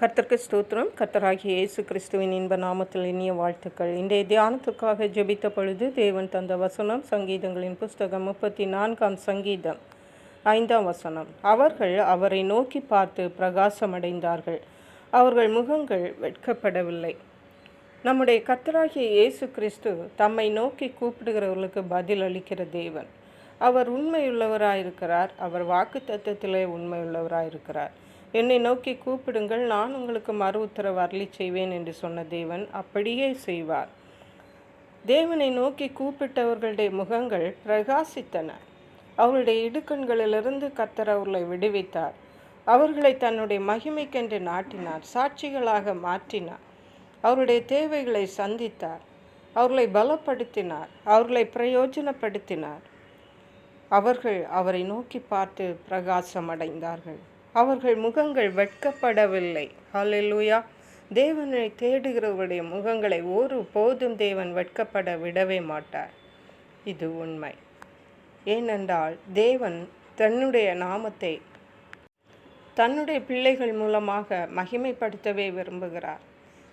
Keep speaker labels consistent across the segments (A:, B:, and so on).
A: கர்த்தருக்கு ஸ்தோத்திரம். கர்த்தராகிய இயேசு கிறிஸ்துவின் இன்ப நாமத்தில் இனிய வாழ்த்துக்கள். இன்றைய தியானத்துக்காக ஜெபித்த பொழுது தேவன் தந்த வசனம் சங்கீதங்களின் புஸ்தகம் முப்பத்தி நான்காம் சங்கீதம் ஐந்தாம் வசனம். அவர்கள் அவரை நோக்கி பார்த்து பிரகாசமடைந்தார்கள். அவர்கள் முகங்கள் வெட்கப்படவில்லை. நம்முடைய கர்த்தராகிய இயேசு கிறிஸ்து தம்மை நோக்கி கூப்பிடுகிறவர்களுக்கு பதில் அளிக்கிற தேவன். அவர் உண்மையுள்ளவராயிருக்கிறார். அவர் வாக்கு தத்துவத்திலே உண்மையுள்ளவராயிருக்கிறார். என்னை நோக்கி கூப்பிடுங்கள் நான் உங்களுக்கு மறு உத்தரவு அருளி செய்வேன் என்று சொன்ன தேவன் அப்படியே செய்வார். தேவனை நோக்கி கூப்பிட்டவர்களுடைய முகங்கள் பிரகாசித்தன. அவருடைய இடுக்கண்களிலிருந்து கத்தர் அவர்களை விடுவித்தார். அவர்களை தன்னுடைய மகிமைக்கென்று நாட்டினார் சாட்சிகளாக மாற்றினார். அவருடைய தேவைகளை சந்தித்தார். அவர்களை பலப்படுத்தினார். அவர்களை பிரயோஜனப்படுத்தினார். அவர்கள் அவரை நோக்கி பார்த்து பிரகாசம் அடைந்தார்கள் அவர்கள் முகங்கள் வெட்கப்படவில்லை. ஹalleluya. தேவனை தேடுகிறவருடைய முகங்களை ஒரு போதும் தேவன் வெட்கப்பட விடவே மாட்டார். இது உண்மை. ஏனென்றால் தேவன் தன்னுடைய நாமத்தை தன்னுடைய பிள்ளைகள் மூலமாக மகிமைப்படுத்தவே விரும்புகிறார்.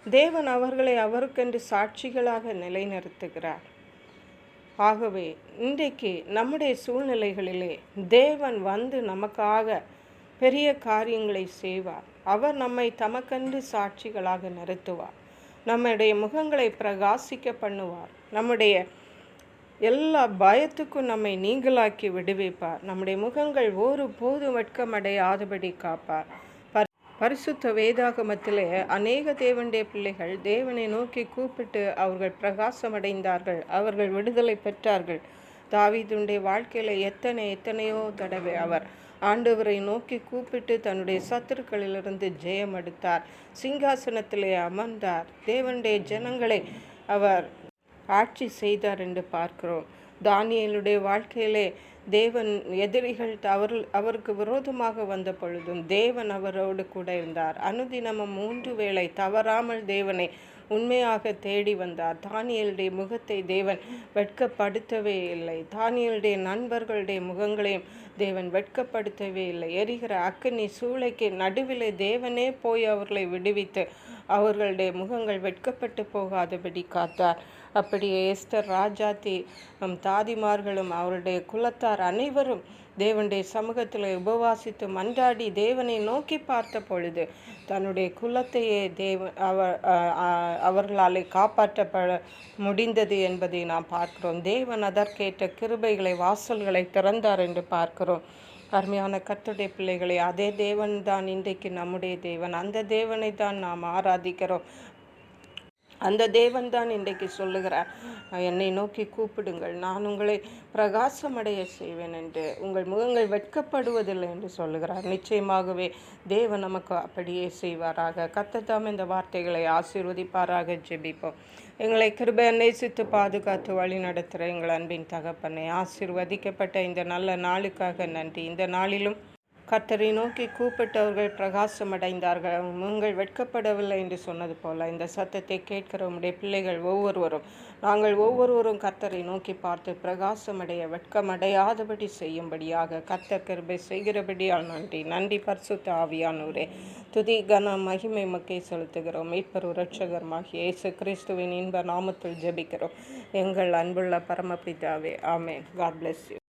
A: தேவன் அவர்களை அவருக்கென்று சாட்சிகளாக நிலைநிறுத்துகிறார். ஆகவே இன்றைக்கு நம்முடைய சூழ்நிலைகளிலே தேவன் வந்து நமக்காக பெரிய காரியங்களை செய்வார். அவர் நம்மை தமக்கென்று சாட்சிகளாக நிறுத்துவார். நம்முடைய முகங்களை பிரகாசிக்க பண்ணுவார். நம்முடைய எல்லா பயத்துக்கும் நம்மை நீங்களாக்கி விடுவிப்பார். நம்முடைய முகங்கள் ஒரு போது வெட்கமடையாதபடி காப்பார். பரிசுத்த வேதாகமத்திலே அநேக தேவனுடைய பிள்ளைகள் தேவனை நோக்கி கூப்பிட்டு அவர்கள் பிரகாசமடைந்தார்கள். அவர்கள் விடுதலை பெற்றார்கள். தாவீதுடைய வாழ்க்கையில் எத்தனை எத்தனையோ தடவை அவர் ஆண்டவரை நோக்கி கூப்பிட்டு தன்னுடைய சத்துருக்களிலிருந்து ஜெயம் எடுத்தார். சிங்காசனத்திலே அமர்ந்தார். தேவனுடைய ஜனங்களை அவர் ஆட்சி செய்தார் என்று பார்க்கிறோம். தானியலுடைய வாழ்க்கையிலே தேவன் எதிரிகள் அவர் அவருக்கு விரோதமாக வந்த பொழுதும் தேவன் அவரோடு கூட இருந்தார். அனுதினமும் மூன்று வேளை தவறாமல் தேவனை உண்மையாக தேடி வந்தார். தானியலுடைய முகத்தை தேவன் வெட்கப்படுத்தவே இல்லை. தானியலுடைய நண்பர்களுடைய முகங்களையும் தேவன் வெட்கப்படுத்தவே இல்லை. எரிகிற அக்கனி சூளைக்கு நடுவிலே தேவனே போய் அவர்களை விடுவித்து அவர்களுடைய முகங்கள் வெட்கப்பட்டு போகாதபடி காத்தார். அப்படியே எஸ்தர் ராஜாத்தி தாதிமார்களும் அவருடைய குலத்தார் அனைவரும் தேவனுடைய சமூகத்தில் உபவாசித்து மன்றாடி தேவனை நோக்கி பார்த்த பொழுது தன்னுடைய குலத்தையே தேவ அவர் அவர்களாலே காப்பாற்றப்பட முடிந்தது என்பதை நாம் பார்க்கிறோம். தேவன் அதற்கேற்ற கிருபைகளை வாசல்களை திறந்தார் என்று பார்க்கிறோம். அருமையான கத்துடைய பிள்ளைகளை அதே தேவன் தான் இன்றைக்கு நம்முடைய தேவன். அந்த தேவனை தான் நாம் ஆராதிக்கிறோம். அந்த தேவன் தான் இன்றைக்கு சொல்லுகிறார். என்னை நோக்கி கூப்பிடுங்கள். நான் உங்களை பிரகாசமடைய செய்வேன் என்று உங்கள் முகங்கள் வெட்கப்படுவதில்லை என்று சொல்லுகிறார். நிச்சயமாகவே தேவன் நமக்கு அப்படியே செய்வாராக. கத்தத்தாம் இந்த வார்த்தைகளை ஆசீர்வதிப்பாராக. ஜெபிப்போம். எங்களை கிருபை நேசித்து பாதுகாத்து வழி நடத்துகிற எங்கள் அன்பின் தகப்பனை ஆசீர்வதிக்கப்பட்ட இந்த நல்ல நாளுக்காக நன்றி. இந்த நாளிலும் கர்த்தரை நோக்கி கூப்பிட்டவர்கள் பிரகாசம் அடைந்தார்கள். உங்கள் வெட்கப்படவில்லை என்று சொன்னது போல இந்த சத்தத்தை கேட்கிற உடைய பிள்ளைகள் ஒவ்வொருவரும் நாங்கள் ஒவ்வொருவரும் கர்த்தரை நோக்கி பார்த்து பிரகாசமடைய வெட்கமடையாதபடி செய்யும்படியாக கர்த்தர் கிருபை செய்கிறபடியால் நன்றி. நன்றி பரிசுத்த ஆவியானூரே துதி கன மகிமை மக்கை செலுத்துகிறோம். மீட்பர் ரட்சகர்மாகிய இயேசு கிறிஸ்துவின் இன்ப நாமத்தில் ஜெபிக்கிறோம். எங்கள் அன்புள்ள பரமபிதாவே ஆமேன். God bless you